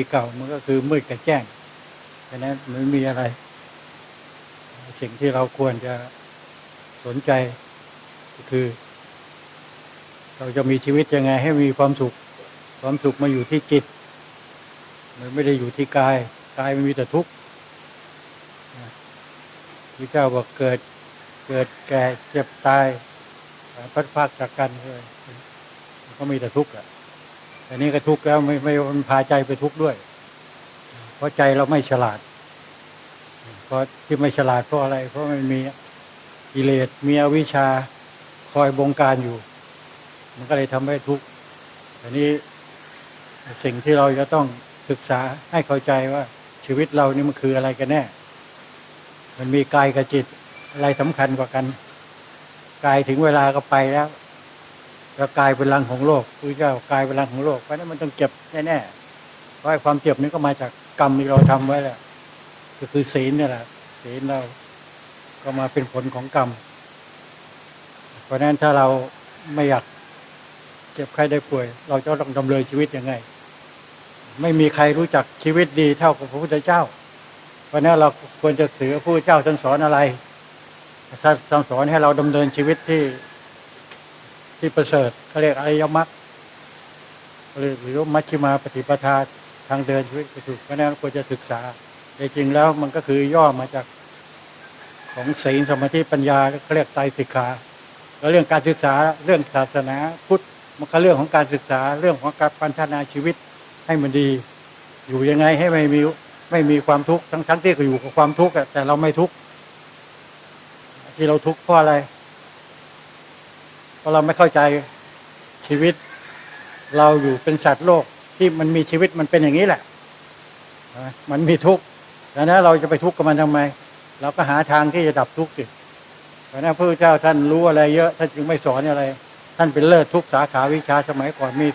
ปีเก่ามันก็คือมืดกับแจ้งฉะนั้นมันไม่มีอะไร สิ่งที่เราควรจะสนใจก็คือ เราจะมีชีวิตยังไงให้มีความสุข ความสุขมาอยู่ที่จิต มันไม่ได้อยู่ที่กาย กายมันมีแต่ทุกข์พระเจ้าบอกเกิดเกิดแก่เจ็บตายพัดพากจากกันเลยก็มีแต่ทุกข์อะ แต่นี้ก็ทุกข์แล้วไม่ไม่มันพาใจไปทุกข์ด้วย เพราะใจเราไม่ฉลาด เพราะที่ไม่ฉลาดเพราะอะไร เพราะมันมีกิเลสมีอวิชชาคอยบงการอยู่ มันก็เลยทำให้ทุกข์อันนี้สิ่งที่เราจะต้องศึกษาให้เข้าใจว่าชีวิตเรานี่มันคืออะไรกันแน่ มันมีกายกับจิตอะไรสำคัญกว่ากัน กายถึงเวลาก็ไปแล้ว แล้วกายเป็นรังของโลกพระเจ้ากายเป็นรังของโลกเพราะนั้นมันต้องเจ็บแน่ๆเพราะความเจ็บนี้ก็มาจากกรรมที่เราทำไว้แหละก็คือศีลนี่แหละศีลเราก็มาเป็นผลของกรรม เพราะฉะนั้นถ้าเราไม่อยากเจ็บใครได้ป่วย เราจะต้องดำเนินชีวิตยังไง ไม่มีใครรู้จักชีวิตดีเท่ากับพระพุทธเจ้า เพราะนั้นเราควรจะถือพระพุทธเจ้าท่านสอนอะไรท่านท่านสอนให้เราดำเนินชีวิตที่ ที่ประเสริฐเขาเรียกอริยมรรคหรือหรือมัชฌิมาปฏิปทาทางเดินชีวิตก็ถูกเพราะนั้นควรจะศึกษาแต่จริงแล้วมันก็คือย่อมาจากของศีลสมาธิปัญญาเขาเรียกไตรสิกขาแล้วเรื่องการศึกษาเรื่องศาสนาพุทธมันก็เรื่องของการศึกษาเรื่องของการพัฒนาชีวิตให้มันดี อยู่ยังไงให้ไม่มีไม่มีความทุกข์ทั้งทั้งที่ก็อยู่กับความทุกข์แต่เราไม่ทุกข์ที่เราทุกข์เพราะอะไร เพราะเราไม่เข้าใจชีวิต เราอยู่เป็นสัตว์โลกที่มันมีชีวิตมันเป็นอย่างนี้แหละมันมีทุกข์ดังนั้นเราจะไปทุกข์กับมันทำไม เราก็หาทางที่จะดับทุกข์สิเพระนั้นพระพุทธเจ้าท่านรู้อะไรเยอะท่านจึงไม่สอนอะไร ท่านเป็นเลิศทุกสาขาวิชาสมัยก่อนมี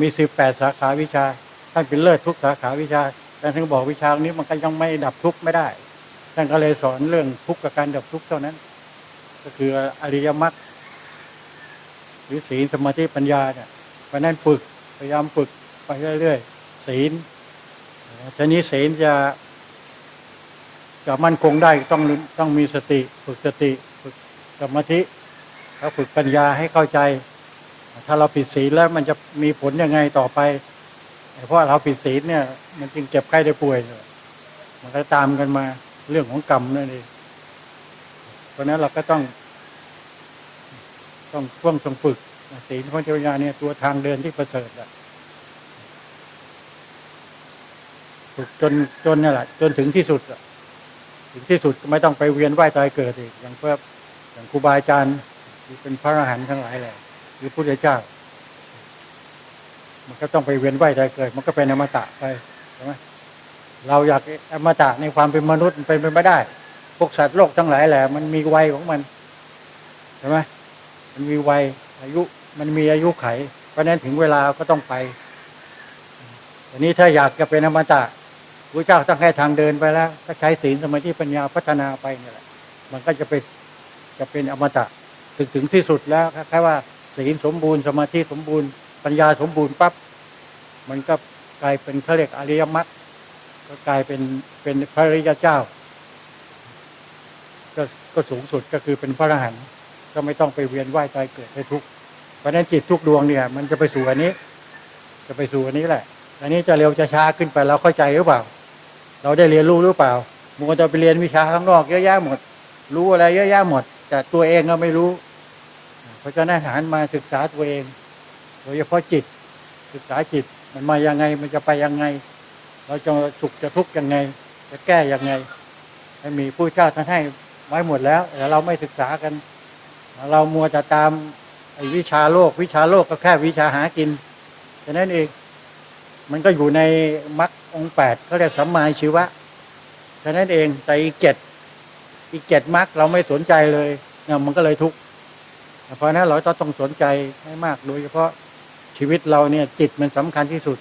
มีสิบแปดสาขาวิชา ท่านเป็นเลิศทุกสาขาวิชาแต่ท่านก็บอกวิชานี้มันก็ยังไม่ดับทุกข์ไม่ได้ ท่านก็เลยสอนเรื่องทุกข์กับการดับทุกข์เท่านั้น ก็คืออริยมรรค รือศีลสมาธิปัญญาเนี่ยเพราะนั้นฝึกพยายามฝึกไปเรื่อยๆศีลทีนี้ศีลจะจะมั่นคงได้ต้องต้องมีสติฝึกสติฝึกสมาธิแล้วฝึกปัญญาให้เข้าใจ ถ้าเราผิดศีลแล้วมันจะมีผลยังไงต่อไป เพราะเราผิดศีลเนี่ย มันจึงเจ็บไข้ได้ป่วยเลยมันก็ตามกันมาเรื่องของกรรมนั่นเองเพราะนั้นเราก็ต้อง ต้องช่วงต้องฝึกศีลของเจ้าญาเนี่ยตัวทางเดินที่ประเสริฐอะฝึกจนจนนี่แหละจนถึงที่สุดอะถึงที่สุดไม่ต้องไปเวียนว่ายตายเกิดอีกอย่างเพื่ออย่างครูบาอาจารย์ที่เป็นพระอรหันต์ทั้งหลายแหละหรือพุทธเจ้า มันก็ต้องไปเวียนว่ายตายเกิด มันก็เป็นอมตะไปใช่ไหมเราอยากอมตะในความเป็นมนุษย์มันเป็นไปไม่ได้ พวกสัตว์โลกทั้งหลายแหละ มันมีวัยของมันใช่ไหม มันมีวัยอายุมันมีอายุไข เพราะนั้นถึงเวลาก็ต้องไปอันนี้ถ้าอยากจะเป็นอมตะพระเจ้าต้องให้ทางเดินไปแล้ว ก็ใช้ศีลสมาธิปัญญาพัฒนาไปนี่แหละ มันก็จะเป็นจะเป็นอมตะถึงถึงที่สุดแล้วแค่ว่าศีลสมบูรณ์สมาธิสมบูรณ์ปัญญาสมบูรณ์ปั๊บมันก็กลายเป็นเขาเรียกอริยมรรคก็กลายเป็นเป็นพระริยเจ้าก็ก็สูงสุดก็คือเป็นพระอรหันต์ ก็ไม่ต้องไปเวียนว่ายตายเกิดให้ทุกข์เพราะฉะนั้นจิตทุกดวงเนี่ย มันจะไปสู่อันนี้ จะไปสู่อันนี้แหละอันนี้จะเร็วจะช้าขึ้นไปเราเข้าใจหรือเปล่า เราได้เรียนรู้หรือเปล่ามัวจะไปเรียนวิชาข้างนอกเยอะแยะหมด รู้อะไรเยอะแยะหมด แต่ตัวเองก็ไม่รู้ เพราะฉะนั้นหันมาศึกษาตัวเอง โดยเฉพาะจิต ศึกษาจิตมันมายังไงมันจะไปยังไง เราจะสุขจะทุกข์ยังไง จะแก้ยังไงให้มีผู้เจ้าท่านให้ไว้หมดแล้วแต่เราไม่ศึกษากัน เรามัวแต่ตามไอ้วิชาโลก วิชาโลกก็แค่วิชาหากินแค่นั้นเองมันก็อยู่ในมรรคองแปดเขาเรียกสัมมาชีวะแค่นั้นเองแต่อีกเจ็ดอีกเจ็ดมรรคเราไม่สนใจเลยเนี่ยมันก็เลยทุกข์เพราะฉะนั้นเราต้องสนใจให้มากโดยเฉพาะชีวิตเราเนี่ย จิตมันสำคัญที่สุด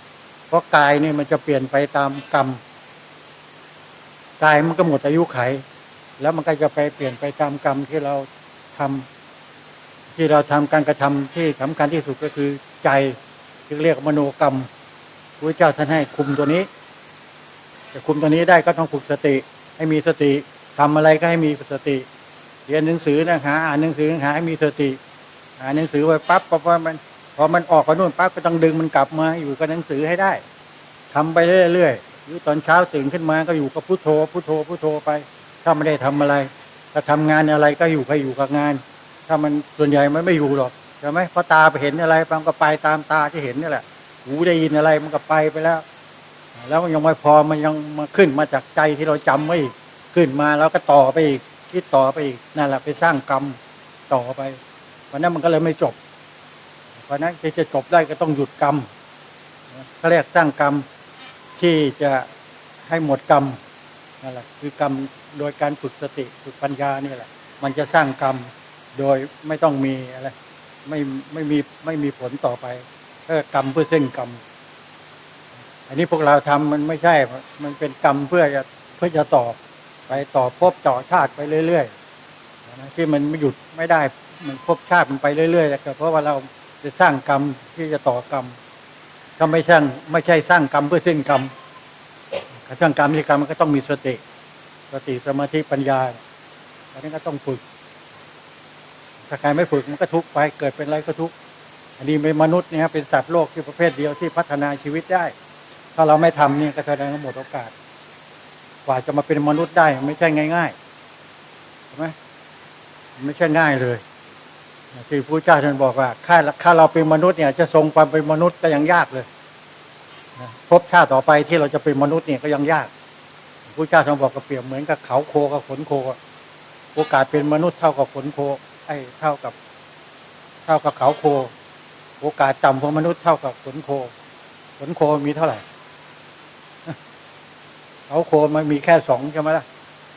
เพราะกายเนี่ยมันจะเปลี่ยนไปตามกรรมกายมันก็หมดอายุไข แล้วมันก็จะไปเปลี่ยนไปตามกรรมที่เราทำ ที่เราทำการกระทำที่สำคัญที่สุดก็คือใจที่เรียกมโนกรรมพระเจ้าท่านให้คุมตัวนี้จะคุมตัวนี้ได้ก็ต้องฝึกสติ ให้มีสติทำอะไรก็ให้มีสติ เรียนหนังสือนะหาอ่านหนังสือหาให้มีสติอ่านหนังสือไปปั๊บพอมันพอมันออกไปนู่นปั๊บก็ต้องดึงมันกลับมาอยู่กับหนังสือให้ได้ทำไปเรื่อยๆหรือตอนเช้าตื่นขึ้นมาก็อยู่กับพุโทโธพุโทโธพุโทโธไป ถ้าไม่ได้ทำอะไรถ้าทำงานอะไรก็อยู่ก็อยู่กับงาน ถ้ามันส่วนใหญ่มันไม่อยู่หรอกใช่ไหมเพราะตาไปเห็นอะไรมันก็ไปตามตาที่เห็นนี่แหละ หูได้ยินอะไรมันก็ไปไปแล้ว แล้วมันยังไม่พอมันยังมาขึ้นมาจากใจที่เราจำไว้อีกขึ้นมาแล้วก็ต่อไปอีกคิดต่อไปอีกนั่นแหละไปสร้างกรรมต่อไปเพราะนั้นมันก็เลยไม่จบเพราะนั้นที่จะจบได้ก็ต้องหยุดกรรมเขาเรียกสร้างกรรมที่จะให้หมดกรรมนั่นแหละคือกรรมโดยการฝึกสติฝึกปัญญานี่แหละ มันจะสร้างกรรม โดยไม่ต้องมีอะไรไม่ไม่มีไม่มีผลต่อไปก็กรรมเพื่อเส้นกรรม อันนี้พวกเราทำมันไม่ใช่ มันเป็นกรรมเพื่อจะเพื่อจะต่อไปต่อภพต่อชาติไปเรื่อยๆนะที่มันไม่หยุดไม่ได้มันภพชาติมันไปเรื่อยๆแต่เพราะว่าเราจะสร้างกรรมที่จะต่อกรรมถ้าไม่สร้างไม่ใช่สร้างกรรมเพื่อเส้นกรรมการสร้างกรรมที่กรรมมันก็ต้องมีสติสติสมาธิปัญญาอันนี้ก็ต้องฝึก ถ้าใครไม่ฝึกมันก็ทุกข์ไปเกิดเป็นอะไรก็ทุกข์อันนี้เป็นมนุษย์เนี่ยเป็นสัตว์โลกที่ประเภทเดียวที่พัฒนาชีวิตได้ ถ้าเราไม่ทำเนี่ยก็แสดงว่าหมดโอกาส กว่าจะมาเป็นมนุษย์ได้ไม่ใช่ง่ายๆใช่ไหมไม่ใช่ง่ายเลยที่พระเจ้าท่านบอกว่าถ้าถ้าเราเป็นมนุษย์เนี่ย จะทรงความเป็นมนุษย์ก็ยังยากเลยนะภพชาติต่อไปที่เราจะเป็นมนุษย์เนี่ยก็ยังยากพระเจ้าท่านบอกกับเปรียบเหมือนกับเขาโคกับขนโคโอกาสเป็นมนุษย์เท่ากับขนโค ไอ้เท่ากับ เท่ากับเขาโค โอกาสต่ำของมนุษย์เท่ากับขนโค ขนโคมีเท่าไหร่ เขาโคมันมีแค่สองใช่ไหมล่ะ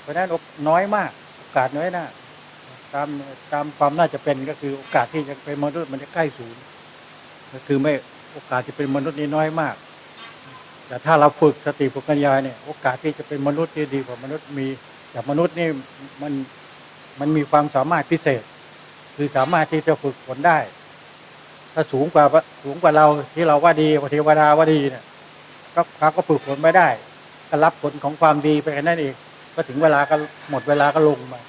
เพราะนั้นน้อยมาก โอกาสน้อยนะตามตามความน่าจะเป็นก็คือโอกาสที่จะเป็นมนุษย์มันจะใกล้ศูนย์ก็คือไม่โอกาสที่เป็นมนุษย์นี่น้อยมาก แต่ถ้าเราฝึกสติฝึกปัญญาเนี่ย โอกาสที่จะเป็นมนุษย์ที่ดีกว่ามนุษย์มีแต่มนุษย์นี่มันมันมีความสามารถพิเศษ คือสามารถที่จะฝึกฝนได้ ถ้าสูงกว่าสูงกว่าเราที่เราว่าดีว่าเทวดาว่าดีเนี่ย ก็เขาก็ฝึกฝนไม่ได้ ก็รับผลของความดีไปแค่นั้นเองก็ถึงเวลาก็หมดเวลาก็ลงมา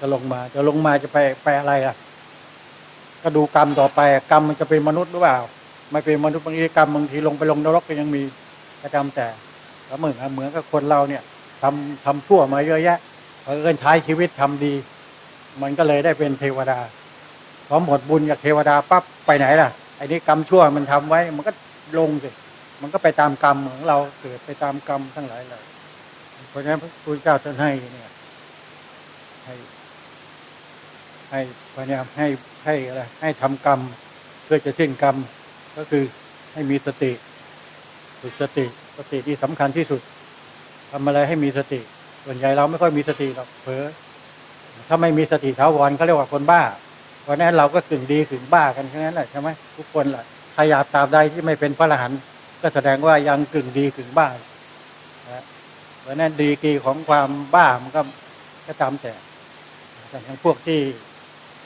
จะลงมา จะลงมาจะไปไปอะไรอะ ก็ดูกรรมต่อไปกรรมมันจะเป็นมนุษย์หรือเปล่าไม่เป็นมนุษย์บางทีกรรมบางทีลงไปลงนรกก็ยังมีก็จำแต่เหมือนเหมือนกับคนเราเนี่ยทำทำชั่วมาเยอะแยะพอเอินท้ายชีวิตทำดี มันก็เลยได้เป็นเทวดาพอหมดบุญจากเทวดาปั๊บไปไหนล่ะไอ้นี่กรรมชั่วมันทำไว้ มันก็ลงสิมันก็ไปตามกรรมของเราเกิดไปตามกรรมทั้งหลายเลยเพราะฉะนั้นพระพุทธเจ้าท่านให้เนี่ยให้ให้พยายามให้ให้อะไรให้ทำกรรม เพื่อจะสิ้นกรรม ก็คือให้มีสติฝึกสติสติที่สำคัญที่สุดทำอะไรให้มีสติ ส่วนใหญ่เราไม่ค่อยมีสติหรอกเผลอ ถ้าไม่มีสติถาวรเขาเรียกว่าคนบ้า เพราะนั้นเราก็กึ่งดีกึ่งบ้ากันแค่นั้นแหละใช่ไหมทุกคนแหละใครอยากตาบใดที่ไม่เป็นพระอรหันต์ก็แสดงว่ายังกึ่งดีกึ่งบ้านะเพราะนั้นดีกีของความบ้ามันก็ก็ตามแต่แต่อย่างพวกที่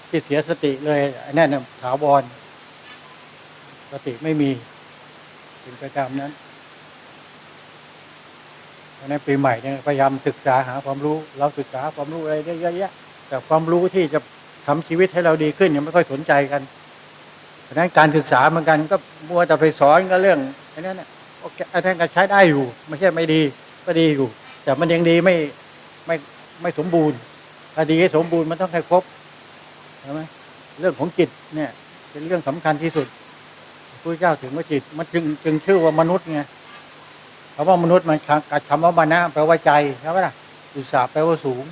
ที่เสียสติเลยไอ้นั่นน่ะถาวรสติไม่มีเป็นประจำนั้นเพราะฉะนั้นปีใหม่เนี่ยพยายามศึกษาหาความรู้ เราศึกษาความรู้อะไรได้เยอะแยะ แต่ความรู้ที่จะทำชีวิตให้เราดีขึ้นยังไม่ค่อยสนใจกันเพราะนั้นการศึกษาเหมือนกันก็มัวแต่ไปสอนก็เรื่องไอ้นั่นน่ะโอเคไอ้นั่นก็ใช้ได้อยู่ไม่ใช่ไม่ดีก็ดีอยู่ แต่มันยังดีไม่ไม่ไม่สมบูรณ์ถ้าดีให้สมบูรณ์มันต้องให้ครบใช่ไหมเรื่องของจิตเนี่ย เป็นเรื่องสำคัญที่สุดพระเจ้าถึงว่าจิต มันจึงจึงชื่อว่ามนุษย์ไงคำว่ามนุษย์มันกับคำว่ามานะแปลว่าใจใช่ไหมล่ะอุตสาห์แปลว่าสูง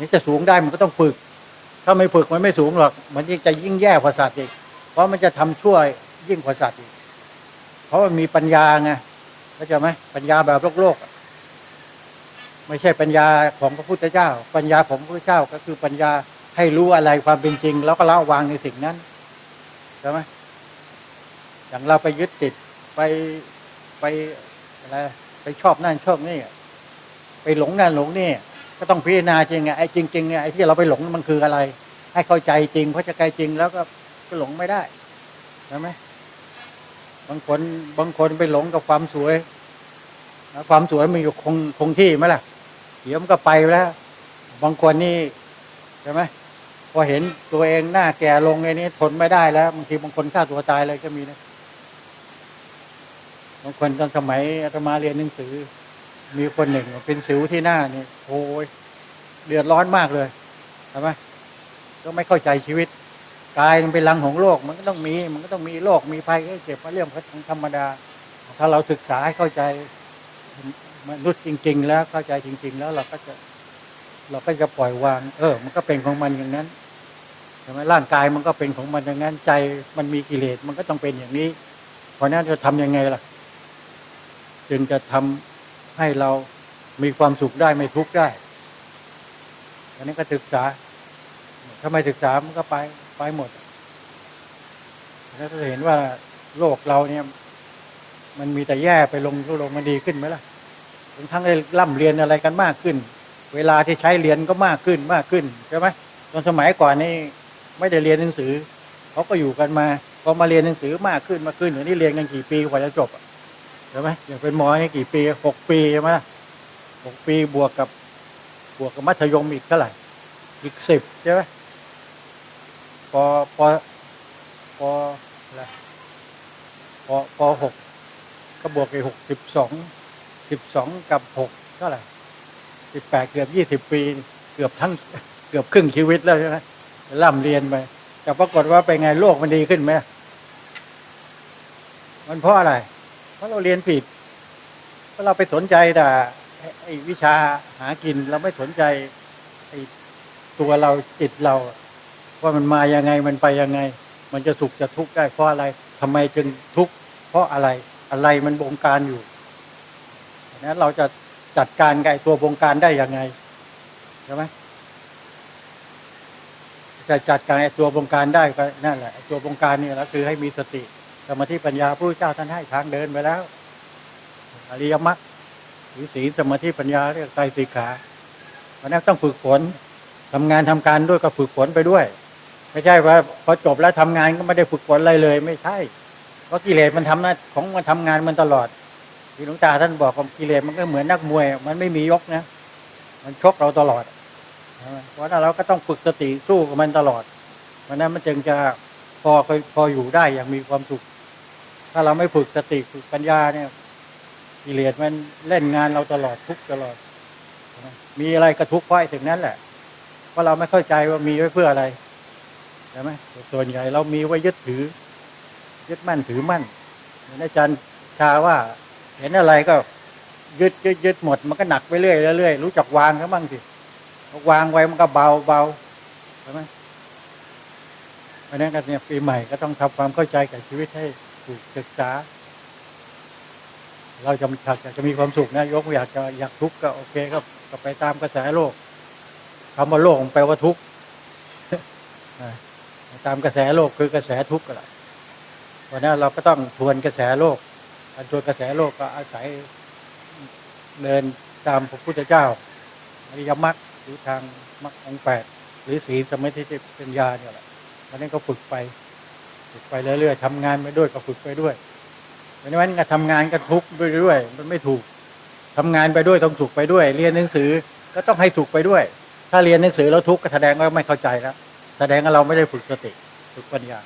นี่จะสูงได้มันก็ต้องฝึก ถ้าไม่ฝึกมันไม่สูงหรอก มันยิ่งจะยิ่งแย่กว่าสัตว์อีก เพราะมันจะทำชั่วยิ่งกว่าสัตว์อีก เพราะมันมีปัญญาไงเข้าใจไหมปัญญาแบบโลกโลกไม่ใช่ปัญญาของพระพุทธเจ้า ปัญญาของพระพุทธเจ้าก็คือปัญญาให้รู้อะไรความเป็นจริง แล้วก็ละวางในสิ่งนั้นใช่ไหมอย่างเราไปยึดติดไปไปอะไรไปชอบนั่นชอบนี่ไปหลงนั่นหลงนี่ ก็ต้องพิจารณาจริงไงไอ้จริงๆเนี่ยไอ้ที่เราไปหลงมันคืออะไร ให้เข้าใจจริงเพราะจะไกลจริงแล้วก็ก็หลงไม่ได้ใช่ไหมบางคนบางคนไปหลงกับความสวยความสวยมันอยู่คงคงที่ไหมล่ะเดี๋ยวมันก็ไปแล้ว บางคนนี่ใช่ไหมพอเห็นตัวเองหน้าแก่ลงไอ้นี้ทนไม่ได้แล้วบางทีบางคนฆ่าตัวตายเลยก็มีนะบางคนตอนสมัยอาตมาเรียนหนังสือ มีคนหนึ่งเป็นสิวที่หน้านี่โอ้ยเดือดร้อนมากเลยใช่ไหมก็ไม่เข้าใจชีวิตกายมันเป็นรังของโลกมันก็ต้องมีมันก็ต้องมีโรคมีภัยก็เจ็บมาเรื่องของธรรมดา ถ้าเราศึกษาให้เข้าใจมนุษย์จริง ๆ แล้วเข้าใจจริง ๆ แล้วเราก็จะ เราก็จะปล่อยวาง เออ มันก็เป็นของมันอย่างนั้นใช่ไหมร่างกายมันก็เป็นของมันอย่างนั้น ใจมันมีกิเลสมันก็ต้องเป็นอย่างนี้ เพราะนั้นจะทำยังไงล่ะ จึงจะทำ ให้เรามีความสุขได้ไม่ทุกข์ได้ อันนี้ก็ศึกษา ถ้าไม่ศึกษามันก็ไปไปหมด แล้วจะเห็นว่าโลกเราเนี่ย มันมีแต่แย่ไปลงลงมันดีขึ้นไหมล่ะทั้งทั้งได้ร่ำเรียนอะไรกันมากขึ้น เวลาที่ใช้เรียนก็มากขึ้นมากขึ้นใช่ไหมตอนสมัยก่อนนี่ไม่ได้เรียนหนังสือเขาก็อยู่กันมาพอมาเรียนหนังสือมากขึ้นมากขึ้นอย่างนี้เรียนกันกี่ปีกว่าจะจบอะ ใช่ไหมอย่างเป็นหมอนี่กี่ปีหกปีใช่ไหมหกปีบวกกับบวกกับมัธยมอีกเท่าไหร่ อีกสิบใช่ไหมปปปออะไรปปหกก็บวกไปหกสิบสองสิบสองกับหกเท่าไหร่สิบแปดเกือบยี่สิบปี เกือบทั้งเกือบครึ่งชีวิตแล้วใช่ไหมร่ำเรียนไปแต่ปรากฏว่าไปนไงโลกมันดีขึ้นไหมมันเพราะอะไร เพราะเราเรียนผิดเพราะเราไปสนใจแต่ไอ้วิชาหากินเราไม่สนใจไอ้ตัวเราจิตเรา ว่ามันมายังไงมันไปยังไง มันจะสุขจะทุกข์ได้เพราะอะไรทำไมจึงทุกข์เพราะอะไรอะไรมันบงการอยู่นั้นเราจะจัดการกับไอ้ตัวบงการได้ยังไงใช่ไหมจะจัดการไอ้ตัวบงการได้ก็นั่นแหละตัวบงการนี่แหละคือให้มีสติ สมาธิปัญญาพระเจ้าท่านให้ทางเดินไปแล้วอริยมรรคหรือศีลสมาธิปัญญาเรียกไตรสิกขาเพราะนั้นต้องฝึกฝนทำงานทำการด้วยก็ฝึกฝนไปด้วย ไม่ใช่ว่าพอจบแล้วทำงานก็ไม่ได้ฝึกฝนอะไรเลย ไม่ใช่เพราะกิเลสมันทำหน้าของมันทำงานมันตลอดที่หลวงตาท่านบอกว่ากิเลสมันก็เหมือนนักมวย มันไม่มียกนะ มันชกเราตลอด เพราะนั้นเราก็ต้องฝึกสติสู้กับมันตลอดเพราะนั้นมันจึงจะพอพออยู่ได้อย่างมีความสุข ถ้าเราไม่ฝึกสติฝึกปัญญาเนี่ยกิเลสมันเล่นงานเราตลอดทุกตลอด มีอะไรก็ทุกข์เพราะไอ้ถึงนั้นแหละ เพราะเราไม่เข้าใจว่ามีไว้เพื่ออะไรใช่ไหมส่วนใหญ่เรามีไว้ยึดถือ ยึดมั่นถือมั่นอาจารย์ชาว่า เห็นอะไรก็ ยึดยึดยึดหมดมันก็หนักไปเรื่อยเรื่อยรู้จักวางเขาบ้างสิวางไว้มันก็เบาเบาใช่ไหมเพราะนั้นกันเนี่ยปีใหม่ก็ต้องทำความเข้าใจกับชีวิตให้ ศึกษา เราจะอยากจะมีความสุขนะยกอยากจะอยากทุกข์ก็โอเคก็ก็ไปตามกระแสโลกคำว่าโลกมันแปลว่าทุกข์ตามกระแสโลกคือกระแสทุกข์ก็แหละเพราะนั้เราก็ต้องทวนกระแสโลกการทวนกระแสโลกก็อาศัยเดินตามพระพุทธเจ้าอริยมรรคหรือทางมรรคองแปดหรือสีลสมาธิปัญญาเนี่ยแหละเพราะนั้ก็ฝึกไป ฝึกไปเรื่อยๆทำงานไปด้วยก็ฝึกไปด้วยเพราะนั้นก็ทำงานก็ทุกไปด้วย มันไม่ถูกทำงานไปด้วยต้องสุขไปด้วย เรียนหนังสือก็ต้องให้สุขไปด้วย ถ้าเรียนหนังสือแล้วทุกข์ก็แสดงว่าไม่เข้าใจแล้วแสดงว่าเราไม่ได้ฝึกสติฝึกปัญญา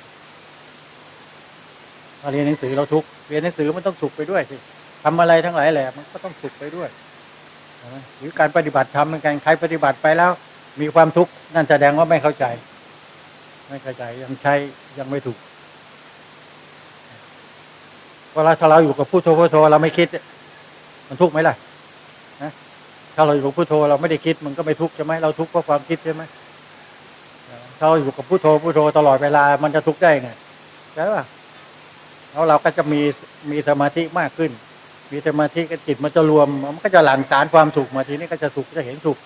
ถ้าเรียนหนังสือเราทุกเรียนหนังสือมันต้องสุขไปด้วยสิทำอะไรทั้งหลายแหละมันก็ต้องสุขไปด้วยหมหรือการปฏิบัติธรรมเหมือนกันใครปฏิบัติไปแล้ว มีความทุกข์นั่นแสดงว่าไม่เข้าใจ ไม่เข้าใจยังใช้ยังไม่ถูก เวลาถ้าเราอยู่กับผู้โทผู้โทเราไม่คิด มันทุกข์ไหมล่ะนะถ้าเราอยู่กับผู้โทเราไม่ได้คิดมันก็ไม่ทุกข์ใช่ไหมเราทุกข์เพราะความคิดใช่ไหมถ้าเราอยู่กับผู้โทผู้โทตลอดเวลามันจะทุกข์ได้ไงใช่ป่ะแล้วเราก็จะมีมีสมาธิมากขึ้น มีสมาธิกับจิตมันจะรวม มันก็จะหลั่งสารความสุขมาทีนี้ก็จะสุขจะเห็นสุข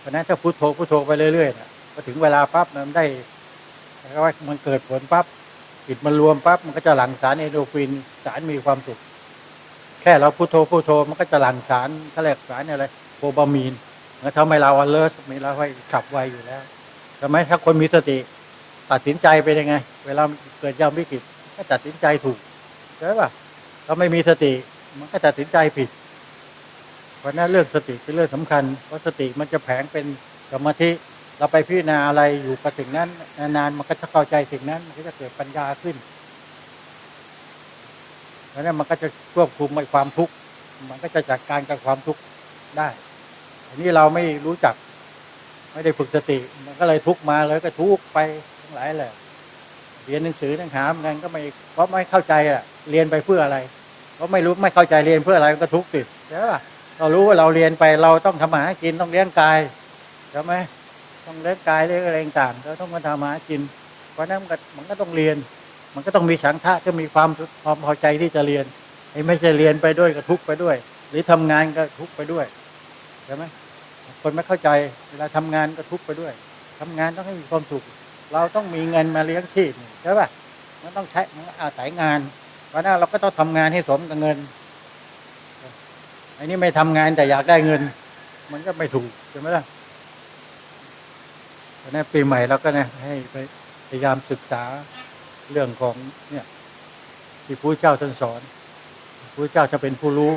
เพราะนั้นถ้าพุโทโธพุโทโธไปเรื่อยๆนะพอถึงเวลาปั๊บมันได้ว่ามันเกิดผลปั๊บ จิตมันรวมปั๊บมันก็จะหลั่งสารเอโดฟินสารมีความสุข แค่เราพุโทโธพุโทโธมันก็จะหลั่งสารเขาเรียกสารอะไรโคบามีนแล้วทำให้เราอเลิร์มีเราให้ขับไวอยู่แล้วทำไมถ้าคนมีสติ ตัดสินใจเป็นยังไง เวลาเกิดยามวิกฤตก็ตัดสินใจถูกใช่ป่ะถ้าไม่มีสติ มันก็ตัดสินใจผิด เพราะนั้นเรื่องสติเป็นเรื่องสำคัญเพราะสติมันจะแผงเป็นสมาธิ เราไปพิจารณาอะไรอยู่กับสิ่งนั้น นานๆมันก็จะเข้าใจสิ่งนั้น มันก็จะเกิดปัญญาขึ้นแล้วนั้นมันก็จะควบคุมไอ้ความทุกข์มันก็จะจัดการกับความทุกข์ได้อันนี้เราไม่รู้จัก ไม่ได้ฝึกสติ มันก็เลยทุกข์มาเลยก็ทุกข์ไปทั้งหลายแหละเรียนหนังสือหนังหาเหมือนกันก็ไม่เพราะไม่เข้าใจอะ เรียนไปเพื่ออะไรเพราะไม่รู้ไม่เข้าใจเรียนเพื่ออะไรก็ทุกข์ติดใช่ป่ะเรารู้ว่าเราเรียนไปเราต้องทำมาหากินต้องเลี้ยงกายใช่ไหม ต้องเลี้ยงกายเลี้ยงอะไรต่างเราต้องมาทำมาหากิน เพราะนั้นมันก็มันก็ต้องเรียน มันก็ต้องมีฉันทะก็มีความความพอใจที่จะเรียนไอ้ไม่ใช่เรียนไปด้วยก็ทุกไปด้วย หรือทำงานก็ทุกไปด้วยใช่ไหมคนไม่เข้าใจเวลาทำงานก็ทุกไปด้วยทำงานต้องให้มีความสุข เราต้องมีเงินมาเลี้ยงชีพใช่ป่ะมันต้องใช้มันอาศัยงาน เพราะนั้นเราก็ต้องทำงานให้สมกับเงินอันนี้ไม่ทำงานแต่อยากได้เงิน มันก็ไม่ถูกใช่ไหมล่ะะนั้นปีใหม่เราก็เนี่ยให้ไปพยายามศึกษาเรื่องของเนี่ยที่พระเจ้าท่านสอนพระเจ้าจะเป็นผู้รู้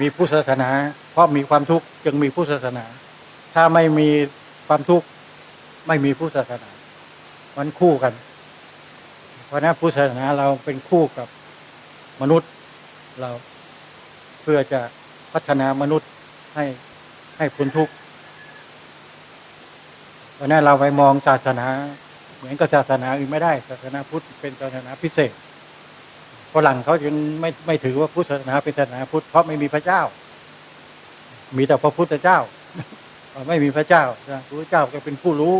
มีผู้ศาสนา เพราะมีความทุกข์จึงมีผู้ศาสนา ถ้าไม่มีความทุกข์ไม่มีผู้ศาสนา มันคู่กัน เพราะนั้นผู้ศาสนาเราเป็นคู่กับมนุษย์เราเพื่อจะพัฒนามนุษย์ให้ให้พ้นทุกข์ เพราะนั้นเราไปมองศาสนาเหมือนกับศาสนาอื่นไม่ได้ ศาสนาพุทธเป็นศาสนาพิเศษฝรั่งเขาจึงไม่ไม่ถือว่าพุทธศาสนาเป็นศาสนาพุทธเพราะไม่มีพระเจ้า มีแต่พระพุทธเจ้า ไม่มีพระเจ้าพระพุทธเจ้าก็เป็นผู้รู้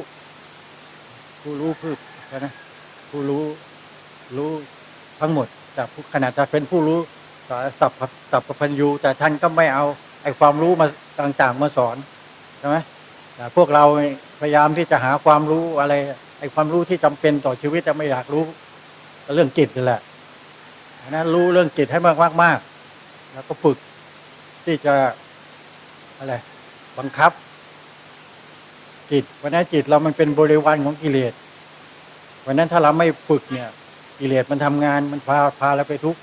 ผู้รู้พืชนะผู้รู้รู้ทั้งหมดแต่ขนาดจะเป็นผู้รู้สัพพสัพพพัญญูแต่ท่านก็ไม่เอาไอ้ความรู้มาต่าง ๆ มาสอนใช่ไหม พวกเราพยายามที่จะหาความรู้อะไรไอ้ความรู้ที่จำเป็นต่อชีวิตจะไม่อยากรู้เรื่องจิตนี่แหละนั้นรู้เรื่องจิตให้มากมากๆแล้วก็ฝึกที่จะอะไรบังคับ จิตวันนั้นจิตเรามันเป็นบริวารของกิเลสวันนั้นถ้าเราไม่ฝึกเนี่ย กิเลสมันทำงานมันพาพาเราไปทุกข์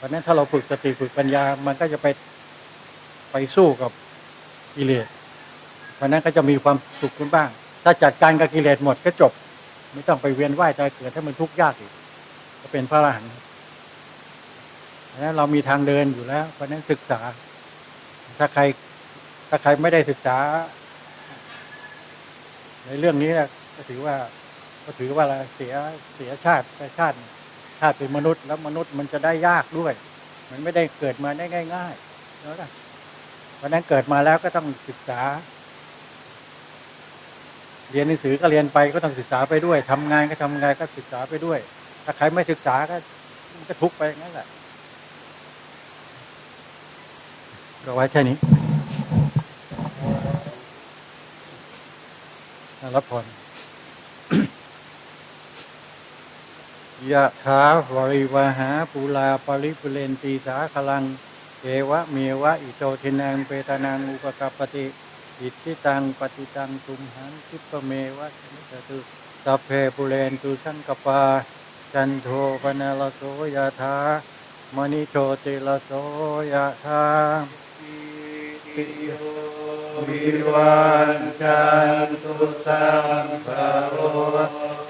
วันนั้นถ้าเราฝึกสติฝึกปัญญา มันก็จะไปไปสู้กับกิเลส วันนั้นก็จะมีความสุขขึ้นบ้าง ถ้าจัดการกับกิเลสหมดก็จบ ไม่ต้องไปเวียนว่ายตายเกิดถ้ามันทุกข์ยากอีกก็เป็นพระอรหันต์นนั้นเรามีทางเดินอยู่แล้ว เพราะนั้นศึกษา ถ้าใคร ถ้าใครไม่ได้ศึกษา ในเรื่องนี้นะก็ถือว่า ก็ถือว่าเสียเสียชาติชาติชาติเป็นมนุษย์ แล้วมนุษย์มันจะได้ยากด้วย มันไม่ได้เกิดมาได้ง่ายๆแล้วนะเพราะนั้นเกิดมาแล้วก็ต้องศึกษา เรียนหนังสือก็เรียนไปก็ต้องศึกษาไปด้วยทำงานก็ทำงานก็ศึกษาไปด้วย ถ้าใครไม่ศึกษาก็ก็ทุกไปงั้นแหละก็ไว้แค่นี้รับพรยะถาวริวหาปูลาปริปุเรนตีสาคลังเอวะเมวะอิโตทินังเปตานังอุปกปปติ อิทธิตังปฏิตังตุมหังคิปเมวะสมิจตุสัพเพปุเรนตุสังกปา จันโทปนลโสยะถามณิโชติลโสยะถาติโยวิวันจันตุสัมภโร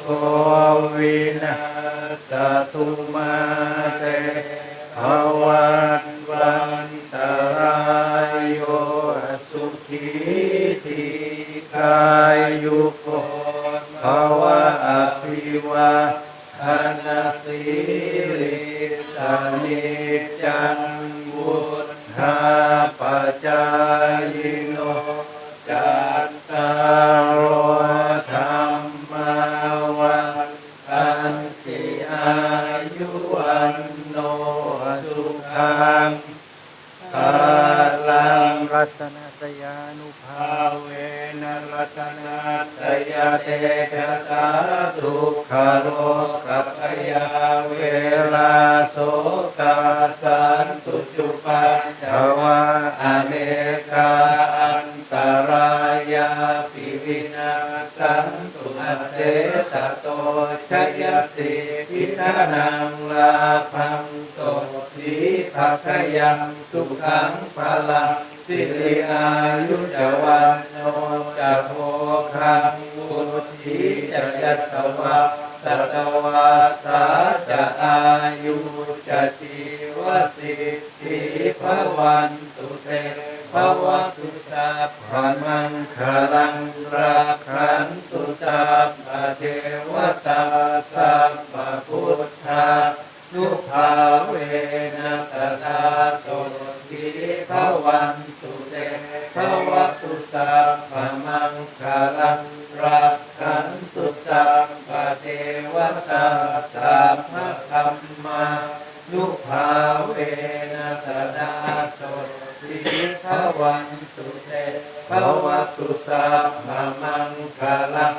โควินาสตุมาเตภวันวันายยุโกภวะอภิวาทนาสิริสนิจังวุฒาปัจจาย ชยสิทินานังลาพังโตทิพัขยังสุขังพลังสิริอายุจวันโนจะโพคังวุธีจะยัตถวะสัตวาสาจะอายุจะชีวสิทธิภวันตุเตภวตุ นะตตาโสทิภวันตุเตภวตุสัพพมังคลัง